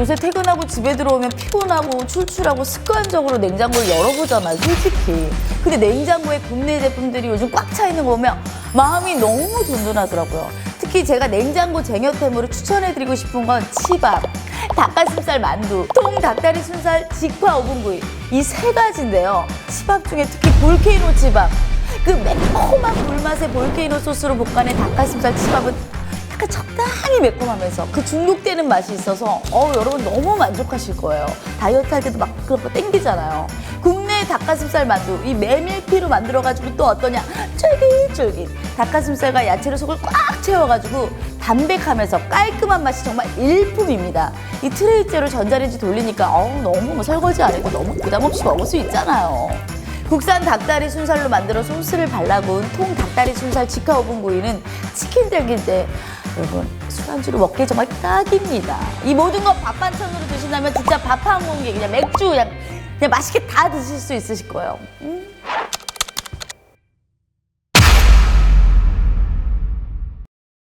요새 퇴근하고 집에 들어오면 피곤하고 출출하고 습관적으로 냉장고를 열어보잖아요, 솔직히. 근데 냉장고에 국내 제품들이 요즘 꽉 차 있는 거 보면 마음이 너무 든든하더라고요. 특히 제가 냉장고 쟁여템으로 추천해드리고 싶은 건 치밥, 닭가슴살 만두, 통 닭다리 순살, 직화 오븐구이 이 세 가지인데요. 치밥 중에 특히 볼케이노 치밥 그 매콤한 불맛의 볼케이노 소스로 볶아낸 닭가슴살 치밥은 약간 적당히 매콤하면서 그 중독되는 맛이 있어서 어 여러분 너무 만족하실 거예요. 다이어트 할 때도 막 그런 거 땡기잖아요. 국내 닭가슴살 만두 이 메밀피로 만들어가지고 또 어떠냐 쫄깃쫄깃 닭가슴살과 야채로 속을 꽉 채워가지고 담백하면서 깔끔한 맛이 정말 일품입니다. 이 트레이째로 전자레인지 돌리니까 어우 너무 뭐 설거지 안 해도 너무 부담 없이 먹을 수 있잖아요. 국산 닭다리 순살로 만들어 소스를 발라본 통 닭다리 순살 직화 오븐 구이는 치킨 닭일 때 여러분 술안주로 먹기 정말 딱입니다. 이 모든 거 밥 반찬으로 드신다면 진짜 밥 한 공기 그냥 맥주 그냥 그냥 맛있게 다 드실 수 있으실 거예요. 음.